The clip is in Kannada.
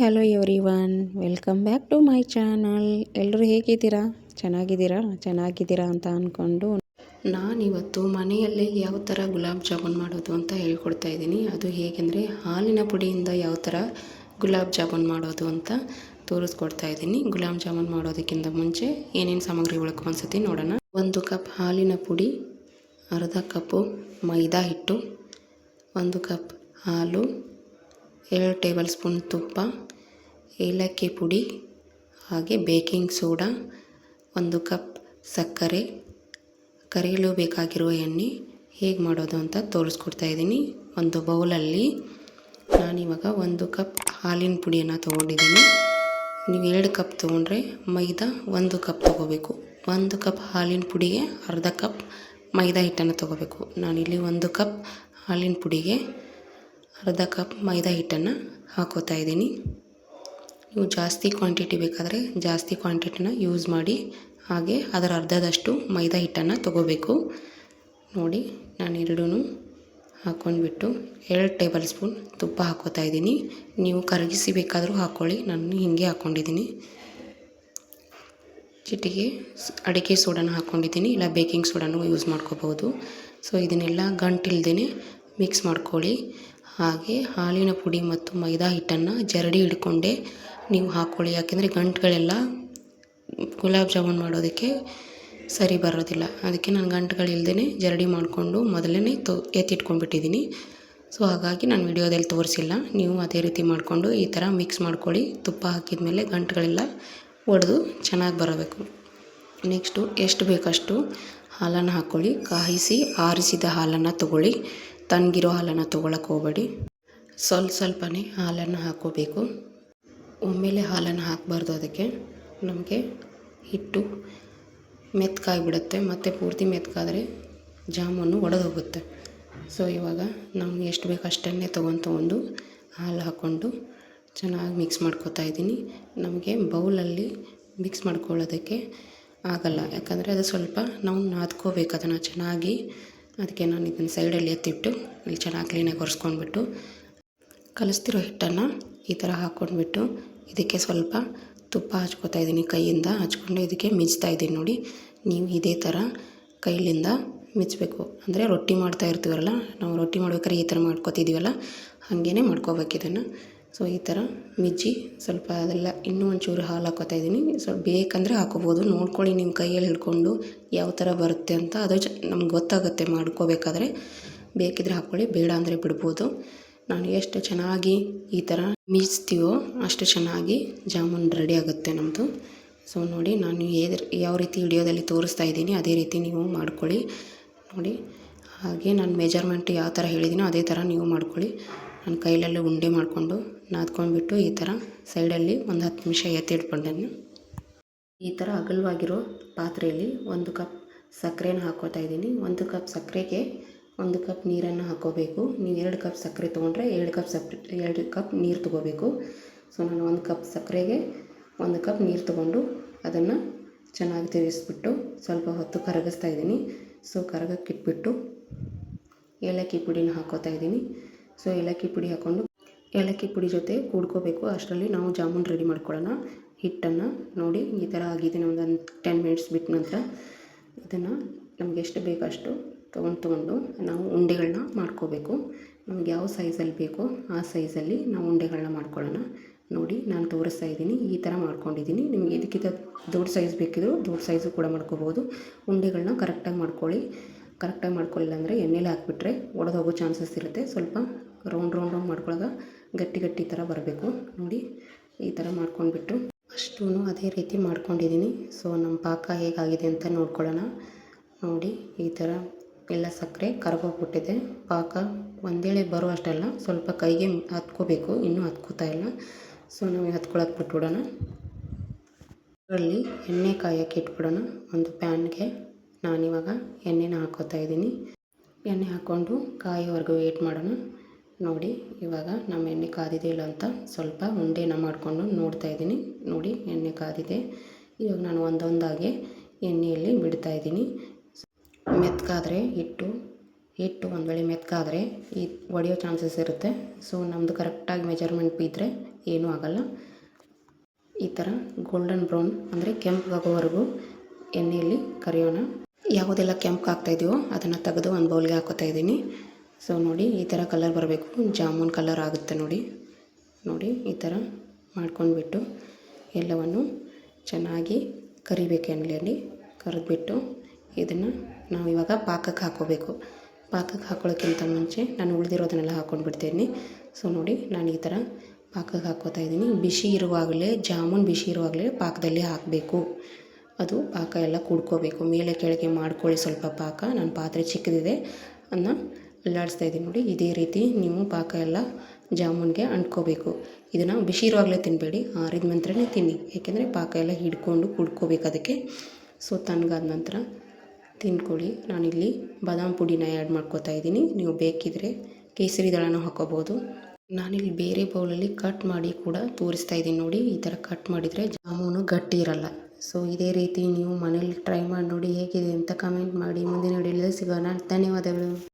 Hello every welcome back to my channel. ಎಲ್ಲರೂ ಹೇಗಿದ್ದೀರಾ? ಚೆನ್ನಾಗಿದ್ದೀರಾ? ಚೆನ್ನಾಗಿದ್ದೀರಾ ಅಂತ ಅಂದ್ಕೊಂಡು ನಾನಿವತ್ತು ಮನೆಯಲ್ಲೇ ಯಾವ ಥರ ಗುಲಾಬ್ ಜಾಮೂನ್ ಮಾಡೋದು ಅಂತ ಹೇಳ್ಕೊಡ್ತಾ ಇದ್ದೀನಿ. ಅದು ಹೇಗೆಂದರೆ ಹಾಲಿನ ಪುಡಿಯಿಂದ ಯಾವ ಥರ ಗುಲಾಬ್ ಜಾಮೂನ್ ಮಾಡೋದು ಅಂತ ತೋರಿಸ್ಕೊಡ್ತಾ ಇದ್ದೀನಿ. ಗುಲಾಬ್ ಜಾಮೂನ್ ಮಾಡೋದಕ್ಕಿಂತ ಮುಂಚೆ ಏನೇನು ಸಾಮಗ್ರಿ ಅನ್ಸತಿ ನೋಡೋಣ. ಒಂದು ಕಪ್ ಹಾಲಿನ ಪುಡಿ, ಅರ್ಧ ಕಪ್ಪು ಮೈದಾ ಹಿಟ್ಟು, ಒಂದು ಕಪ್ ಹಾಲು ಎರಡು ಟೇಬಲ್ ಸ್ಪೂನ್ ತುಪ್ಪ, ಏಲಕ್ಕಿ ಪುಡಿ, ಹಾಗೆ ಬೇಕಿಂಗ್ ಸೋಡಾ, ಒಂದು ಕಪ್ ಸಕ್ಕರೆ ಕರಿಯಲು ಬೇಕಾಗಿರುವ ಎಣ್ಣೆ. ಹೇಗೆ ಮಾಡೋದು ಅಂತ ತೋರಿಸ್ಕೊಡ್ತಾ ಇದ್ದೀನಿ. ಒಂದು ಬೌಲಲ್ಲಿ ನಾನಿವಾಗ ಒಂದು ಕಪ್ ಹಾಲಿನ ಪುಡಿಯನ್ನು ತೊಗೊಂಡಿದ್ದೀನಿ. ನೀವು ಎರಡು ಕಪ್ ತೊಗೊಂಡ್ರೆ ಮೈದಾ ಒಂದು ಕಪ್ ತೊಗೋಬೇಕು. ಒಂದು ಕಪ್ ಹಾಲಿನ ಪುಡಿಗೆ ಅರ್ಧ ಕಪ್ ಮೈದಾ ಹಿಟ್ಟನ್ನು ತೊಗೋಬೇಕು. ನಾನಿಲ್ಲಿ ಒಂದು ಕಪ್ ಹಾಲಿನ ಪುಡಿಗೆ ಅರ್ಧ ಕಪ್ ಮೈದಾ ಹಿಟ್ಟನ್ನು ಹಾಕೋತಾ ಇದ್ದೀನಿ. ನೀವು ಜಾಸ್ತಿ ಕ್ವಾಂಟಿಟಿ ಬೇಕಾದರೆ ಜಾಸ್ತಿ ಕ್ವಾಂಟಿಟಿನ ಯೂಸ್ ಮಾಡಿ, ಹಾಗೆ ಅದರ ಅರ್ಧದಷ್ಟು ಮೈದಾ ಹಿಟ್ಟನ್ನು ತಗೋಬೇಕು. ನೋಡಿ, ನಾನು ಎರಡೂ ಹಾಕ್ಕೊಂಡ್ಬಿಟ್ಟು ಎರಡು ಟೇಬಲ್ ಸ್ಪೂನ್ ತುಪ್ಪ ಹಾಕೋತಾ ಇದ್ದೀನಿ. ನೀವು ಕರಗಿಸಿ ಬೇಕಾದರೂ ಹಾಕ್ಕೊಳ್ಳಿ, ನಾನು ಹೀಗೆ ಹಾಕ್ಕೊಂಡಿದ್ದೀನಿ. ಚಿಟಿಗೆ ಅಡಿಕೆ ಸೋಡಾನ ಹಾಕ್ಕೊಂಡಿದ್ದೀನಿ, ಇಲ್ಲ ಬೇಕಿಂಗ್ ಸೋಡಾನು ಯೂಸ್ ಮಾಡ್ಕೋಬೋದು. ಸೊ ಇದನ್ನೆಲ್ಲ ಗಂಟಿಲ್ದೇ ಮಿಕ್ಸ್ ಮಾಡ್ಕೊಳ್ಳಿ. ಹಾಗೆ ಹಾಲಿನ ಪುಡಿ ಮತ್ತು ಮೈದಾ ಹಿಟ್ಟನ್ನು ಜರಡಿ ಹಿಡ್ಕೊಂಡೆ ನೀವು ಹಾಕ್ಕೊಳ್ಳಿ ಯಾಕೆಂದರೆ ಗಂಟುಗಳೆಲ್ಲ ಗುಲಾಬ್ ಜಾಮೂನ್ ಮಾಡೋದಕ್ಕೆ ಸರಿ ಬರೋದಿಲ್ಲ. ಅದಕ್ಕೆ ನಾನು ಗಂಟುಗಳಿಲ್ದೇ ಜರಡಿ ಮಾಡಿಕೊಂಡು ಮೊದಲೇ ತೊ ಎತ್ತಿಟ್ಕೊಂಡ್ಬಿಟ್ಟಿದ್ದೀನಿ. ಸೊ, ಹಾಗಾಗಿ ನಾನು ವಿಡಿಯೋದಲ್ಲಿ ತೋರಿಸಿಲ್ಲ. ನೀವು ಅದೇ ರೀತಿ ಮಾಡಿಕೊಂಡು ಈ ಥರ ಮಿಕ್ಸ್ ಮಾಡ್ಕೊಳ್ಳಿ. ತುಪ್ಪ ಹಾಕಿದ ಮೇಲೆ ಗಂಟುಗಳೆಲ್ಲ ಒಡೆದು ಚೆನ್ನಾಗಿ ಬರಬೇಕು. ನೆಕ್ಸ್ಟು ಎಷ್ಟು ಬೇಕಷ್ಟು ಹಾಲನ್ನು ಹಾಕ್ಕೊಳ್ಳಿ ಕಾಯಿಸಿ ಆರಿಸಿದ ಹಾಲನ್ನು ತಗೊಳ್ಳಿ. ತಣ್ಣಗಿರೋ ಹಾಲನ್ನು ತೊಗೊಳಕ್ಕೆ ಹೋಗಬೇಡಿ. ಸ್ವಲ್ಪ ಸ್ವಲ್ಪನೇ ಹಾಲನ್ನು ಹಾಕ್ಕೋಬೇಕು. ಒಮ್ಮೆಲೆ ಹಾಲನ್ನು ಹಾಕಬಾರ್ದು ಅದಕ್ಕೆ. ನಮಗೆ ಹಿಟ್ಟು ಮೆತ್ಕಾಗಿಬಿಡುತ್ತೆ. ಮತ್ತು ಪೂರ್ತಿ ಮೆತ್ಕಾದರೆ ಜಾಮೂನು ಒಡೆದೋಗುತ್ತೆ. ಸೊ, ಇವಾಗ ನಮ್ಗೆ ಎಷ್ಟು ಬೇಕು ಅಷ್ಟನ್ನೇ ತೊಗೊಂಡು ತೊಗೊಂಡು ಹಾಲು ಹಾಕ್ಕೊಂಡು ಚೆನ್ನಾಗಿ ಮಿಕ್ಸ್ ಮಾಡ್ಕೋತಾ ಇದ್ದೀನಿ. ನಮಗೆ ಬೌಲಲ್ಲಿ ಮಿಕ್ಸ್ ಮಾಡ್ಕೊಳ್ಳೋದಕ್ಕೆ ಆಗಲ್ಲ. ಯಾಕಂದರೆ ಅದು ಸ್ವಲ್ಪ ನಾವು ನಾದ್ಕೋಬೇಕು ಅದನ್ನು ಚೆನ್ನಾಗಿ. ಅದಕ್ಕೆ ನಾನು ಇದನ್ನು ಸೈಡಲ್ಲಿ ಎತ್ತಿಟ್ಟು, ಇಲ್ಲಿ ಚೆನ್ನಾಗಿ ಕ್ಲೀನಾಗಿ ಒರೆಸ್ಕೊಂಡ್ಬಿಟ್ಟು, ಕಲಿಸ್ತಿರೋ ಹಿಟ್ಟನ್ನು ಈ ಥರ ಹಾಕ್ಕೊಂಡ್ಬಿಟ್ಟು, ಇದಕ್ಕೆ ಸ್ವಲ್ಪ ತುಪ್ಪ ಹಚ್ಕೋತಾ ಇದ್ದೀನಿ ಕೈಯಿಂದ. ಹಚ್ಕೊಂಡು ಇದಕ್ಕೆ ಮಿಜ್ತಾ ಇದ್ದೀನಿ ನೋಡಿ. ನೀವು ಇದೇ ಥರ ಕೈಲಿಂದ ಮಿಚ್ಚಬೇಕು ಅಂದರೆ ರೊಟ್ಟಿ ಮಾಡ್ತಾ ಇರ್ತೀವಲ್ಲ, ನಾವು ರೊಟ್ಟಿ ಮಾಡ್ಬೇಕಾದ್ರೆ ಈ ಥರ ಮಾಡ್ಕೋತಿದ್ದೀವಲ್ಲ ಹಾಗೇ ಮಾಡ್ಕೋಬೇಕು ಇದನ್ನು. ಸೊ ಈ ಥರ ಮಿಜ್ಜಿ ಸ್ವಲ್ಪ ಅದೆಲ್ಲ ಇನ್ನೂ ಒಂಚೂರು ಹಾಲು ಹಾಕೋತಾ ಇದ್ದೀನಿ. ಸ್ವಲ್ಪ ಬೇಕಂದರೆ ಹಾಕೋಬೋದು ನೋಡ್ಕೊಳ್ಳಿ ನಿಮ್ಮ ಕೈಯಲ್ಲಿ ಹಿಡ್ಕೊಂಡು ಯಾವ ಥರ ಬರುತ್ತೆ ಅಂತ. ಅದು ಚ ನಮ್ಗೆ ಗೊತ್ತಾಗುತ್ತೆ ಮಾಡ್ಕೋಬೇಕಾದ್ರೆ. ಬೇಕಿದ್ರೆ ಹಾಕ್ಕೊಳ್ಳಿ, ಬೇಡ ಅಂದರೆ ಬಿಡ್ಬೋದು. ನಾನು ಎಷ್ಟು ಚೆನ್ನಾಗಿ ಈ ಥರ ಮೀಸ್ತೀವೋ ಅಷ್ಟು ಚೆನ್ನಾಗಿ ಜಾಮೂನ್ ರೆಡಿ ಆಗುತ್ತೆ ನಮ್ಮದು. ಸೊ ನೋಡಿ, ನಾನು ಯಾವ ರೀತಿ ವಿಡಿಯೋದಲ್ಲಿ ತೋರಿಸ್ತಾ ಇದ್ದೀನಿ, ಅದೇ ರೀತಿ ನೀವು ಮಾಡ್ಕೊಳ್ಳಿ. ನೋಡಿ, ಹಾಗೆ ನಾನು ಮೆಜರ್ಮೆಂಟ್ ಯಾವ ಥರ ಹೇಳಿದ್ದೀನೋ ಅದೇ ಥರ ನೀವು ಮಾಡ್ಕೊಳ್ಳಿ. ನಾನು ಕೈಲಲ್ಲಿ ಉಂಡೆ ಮಾಡಿಕೊಂಡು ನಾದ್ಕೊಂಡ್ಬಿಟ್ಟು ಈ ಥರ ಸೈಡಲ್ಲಿ ಒಂದು ಹತ್ತು ನಿಮಿಷ ಎತ್ತಿಟ್ಕೊಂಡೆ ಈ ಥರ ಅಗಲವಾಗಿರೋ ಪಾತ್ರೆಯಲ್ಲಿ ಒಂದು ಕಪ್ ಸಕ್ಕರೆನ ಹಾಕೋತಾ ಇದ್ದೀನಿ. ಒಂದು ಕಪ್ ಸಕ್ಕರೆಗೆ ಒಂದು ಕಪ್ ನೀರನ್ನು ಹಾಕೋಬೇಕು. ನೀವು ಎರಡು ಕಪ್ ಸಕ್ಕರೆ ತೊಗೊಂಡ್ರೆ ಎರಡು ಕಪ್ ಸಕ್ಕರೆ ಎರಡು ಕಪ್ ನೀರು ತೊಗೋಬೇಕು. ಸೊ, ನಾನು ಒಂದು ಕಪ್ ಸಕ್ಕರೆಗೆ ಒಂದು ಕಪ್ ನೀರು ತೊಗೊಂಡು ಅದನ್ನು ಚೆನ್ನಾಗಿ ತಿರುಗಿಸ್ಬಿಟ್ಟು ಸ್ವಲ್ಪ ಹೊತ್ತು ಕರಗಿಸ್ತಾ ಇದ್ದೀನಿ. ಸೊ, ಕರಗಕ್ಕಿಟ್ಬಿಟ್ಟು ಏಲಕ್ಕಿ ಪುಡಿನ ಹಾಕೋತಾ ಇದ್ದೀನಿ. ಸೊ ಏಲಕ್ಕಿ ಪುಡಿ ಹಾಕ್ಕೊಂಡು ಏಲಕ್ಕಿ ಪುಡಿ ಜೊತೆ ಕೂಡ್ಕೋಬೇಕು. ಅಷ್ಟರಲ್ಲಿ ನಾವು ಜಾಮೂನ್ ರೆಡಿ ಮಾಡ್ಕೊಳ್ಳೋಣ. ಹಿಟ್ಟನ್ನು ನೋಡಿ ಈ ಥರ ಆಗಿದೆ. ಒಂದು ಟೆನ್ ಮಿನಿಟ್ಸ್ ಬಿಟ್ಟ ನಂತರ ಇದನ್ನು ನಮ್ಗೆ ಎಷ್ಟು ಬೇಕಷ್ಟು ತೊಗೊಂಡು ತೊಗೊಂಡು ನಾವು ಉಂಡೆಗಳನ್ನ ಮಾಡ್ಕೋಬೇಕು. ನಮ್ಗೆ ಯಾವ ಸೈಜಲ್ಲಿ ಬೇಕೋ ಆ ಸೈಜಲ್ಲಿ ನಾವು ಉಂಡೆಗಳನ್ನ ಮಾಡ್ಕೊಳ್ಳೋಣ. ನೋಡಿ ನಾನು ತೋರಿಸ್ತಾ ಇದ್ದೀನಿ. ಈ ಥರ ಮಾಡ್ಕೊಂಡಿದ್ದೀನಿ. ನಿಮಗೆ ಇದಕ್ಕಿಂತ ದೊಡ್ಡ ಸೈಜ್ ಬೇಕಿದ್ರು ದೊಡ್ಡ ಸೈಜು ಕೂಡ ಮಾಡ್ಕೋಬೋದು. ಉಂಡೆಗಳನ್ನ ಕರೆಕ್ಟಾಗಿ ಮಾಡ್ಕೊಳ್ಳಿ. ಕರೆಕ್ಟಾಗಿ ಮಾಡ್ಕೊಳ್ಳಿಲ್ಲ ಅಂದರೆ ಎಣ್ಣೆಲಿ ಹಾಕ್ಬಿಟ್ರೆ ಹೋಗೋ ಚಾನ್ಸಸ್ ಇರುತ್ತೆ. ಸ್ವಲ್ಪ ರೌಂಡ್ ರೌಂಡ್ ರೌಂಡ್ ಮಾಡ್ಕೊಳ್ಳೋದು ಗಟ್ಟಿ ಗಟ್ಟಿ ಥರ ಬರಬೇಕು. ನೋಡಿ, ಈ ಥರ ಮಾಡ್ಕೊಂಡ್ಬಿಟ್ಟು ಅಷ್ಟೂ ಅದೇ ರೀತಿ ಮಾಡ್ಕೊಂಡಿದ್ದೀನಿ. ಸೊ ನಮ್ಮ ಪಾಕ ಹೇಗಾಗಿದೆ ಅಂತ ನೋಡ್ಕೊಳ್ಳೋಣ. ನೋಡಿ, ಈ ಥರ ಎಲ್ಲ ಸಕ್ಕರೆ ಕರ್ಗೋಗ್ಬಿಟ್ಟಿದೆ. ಪಾಕ ಒಂದೇಳೆ ಬರೋ ಅಷ್ಟೆಲ್ಲ, ಸ್ವಲ್ಪ ಕೈಗೆ ಹತ್ಕೋಬೇಕು. ಇನ್ನೂ ಹತ್ಕೋತಾ ಇಲ್ಲ. ಸೊ ನಾವು ಹತ್ಕೊಳಕ್ಕೆ ಬಿಟ್ಬಿಡೋಣ. ಅದರಲ್ಲಿ ಎಣ್ಣೆ ಕಾಯಕ್ಕೆ ಇಟ್ಬಿಡೋಣ. ಒಂದು ಪ್ಯಾನ್ಗೆ ನಾನಿವಾಗ ಎಣ್ಣೆನ ಹಾಕೋತಾ ಇದ್ದೀನಿ. ಎಣ್ಣೆ ಹಾಕ್ಕೊಂಡು ಕಾಯೋವರೆಗೂ ವೇಟ್ ಮಾಡೋಣ. ನೋಡಿ, ಇವಾಗ ನಮ್ಮ ಎಣ್ಣೆ ಕಾದಿದೆ ಇಲ್ಲ ಅಂತ ಸ್ವಲ್ಪ ಉಂಡೆನ ಮಾಡಿಕೊಂಡು ನೋಡ್ತಾ ಇದ್ದೀನಿ. ನೋಡಿ, ಎಣ್ಣೆ ಕಾದಿದೆ. ಇವಾಗ ನಾನು ಒಂದೊಂದಾಗಿ ಎಣ್ಣೆಯಲ್ಲಿ ಬಿಡ್ತಾ ಇದ್ದೀನಿ. ಮೆತ್ಕಾದರೆ ಹಿಟ್ಟು ಹಿಟ್ಟು ಒಂದು ವೇಳೆ ಮೆತ್ಕಾದರೆ ಈ ಒಡೆಯೋ ಚಾನ್ಸಸ್ ಇರುತ್ತೆ. ಸೊ ನಮ್ಮದು ಕರೆಕ್ಟಾಗಿ ಮೆಜರ್ಮೆಂಟ್ ಬಿದ್ದರೆ ಏನೂ ಆಗಲ್ಲ. ಈ ಥರ ಗೋಲ್ಡನ್ ಬ್ರೌನ್ ಅಂದರೆ ಕೆಂಪಗಾಗೋವರೆಗೂ ಎಣ್ಣೆಯಲ್ಲಿ ಕರಿಯೋಣ. ಯಾವುದೆಲ್ಲ ಕೆಂಪು ಹಾಕ್ತಾಯಿದ್ದೀವೋ ಅದನ್ನು ತೆಗೆದು ಒಂದು ಬೌಲ್ಗೆ ಹಾಕೋತಾ ಇದ್ದೀನಿ. ಸೊ ನೋಡಿ, ಈ ಥರ ಕಲರ್ ಬರಬೇಕು. ಜಾಮೂನ್ ಕಲರ್ ಆಗುತ್ತೆ ನೋಡಿ. ನೋಡಿ, ಈ ಥರ ಮಾಡ್ಕೊಂಡ್ಬಿಟ್ಟು ಎಲ್ಲವನ್ನು ಚೆನ್ನಾಗಿ ಕರಿಬೇಕು ಎಣ್ಣೆಯಲ್ಲಿ. ಕರೆದ್ಬಿಟ್ಟು ಇದನ್ನು ನಾವು ಇವಾಗ ಪಾಕಕ್ಕೆ ಹಾಕೋಬೇಕು. ಪಾಕಕ್ಕೆ ಹಾಕೊಳ್ಳೋಕ್ಕಿಂತ ಮುಂಚೆ ನಾನು ಉಳಿದಿರೋದನ್ನೆಲ್ಲ ಹಾಕ್ಕೊಂಡು ಬಿಡ್ತೀನಿ ಸೊ ನೋಡಿ, ನಾನು ಈ ಥರ ಪಾಕಕ್ಕೆ ಹಾಕೋತಾ ಇದ್ದೀನಿ. ಬಿಸಿ ಇರುವಾಗಲೇ, ಜಾಮೂನ್ ಬಿಸಿ ಇರುವಾಗಲೇ ಪಾಕದಲ್ಲಿ ಹಾಕಬೇಕು. ಅದು ಪಾಕ ಎಲ್ಲ ಕುಡ್ಕೋಬೇಕು. ಮೇಲೆ ಕೆಳಗೆ ಮಾಡ್ಕೊಳ್ಳಿ ಸ್ವಲ್ಪ ಪಾಕ. ನನ್ನ ಪಾತ್ರೆ ಚಿಕ್ಕದಿದೆ. ಅದನ್ನ ಅಲ್ಲಾಡಿಸ್ತಾ ಇದ್ದೀನಿ ನೋಡಿ. ಇದೇ ರೀತಿ ನೀವು ಪಾಕ ಎಲ್ಲ ಜಾಮೂನ್ಗೆ ಅಂಟ್ಕೋಬೇಕು. ಇದನ್ನು ಬಿಸಿರುವಾಗಲೇ ತಿನ್ನಬೇಡಿ ಆರಿದ ನಂತರನೇ ತಿನ್ನಿ. ಏಕೆಂದರೆ ಪಾಕ ಎಲ್ಲ ಹಿಡ್ಕೊಂಡು ಕುಡ್ಕೋಬೇಕು ಅದಕ್ಕೆ. ಸೊ ತಣ್ಣಗಾದ ನಂತರ ತಿನ್ಕೊಳ್ಳಿ. ನಾನಿಲ್ಲಿ ಬಾದಾಮ್ ಪುಡಿನ ಆ್ಯಡ್ ಮಾಡ್ಕೋತಾ ಇದ್ದೀನಿ. ನೀವು ಬೇಕಿದ್ರೆ ಕೇಸರಿ ದಳನೂ ಹಾಕೋಬೋದು. ನಾನಿಲ್ಲಿ ಬೇರೆ ಬೌಲಲ್ಲಿ ಕಟ್ ಮಾಡಿ ಕೂಡ ತೋರಿಸ್ತಾ ಇದ್ದೀನಿ ನೋಡಿ. ಈ ಥರ ಕಟ್ ಮಾಡಿದರೆ ಜಾಮೂನು ಗಟ್ಟಿ ಇರಲ್ಲ. ಸೊ ಇದೇ ರೀತಿ ನೀವು ಮನೇಲಿ ಟ್ರೈ ಮಾಡಿ ನೋಡಿ ಹೇಗಿದೆ ಅಂತ ಕಮೆಂಟ್ ಮಾಡಿ. ಮುಂದಿನ ವಿಡಿಯೋದಲ್ಲಿ ಸಿಗೋಣ. ಧನ್ಯವಾದಗಳು.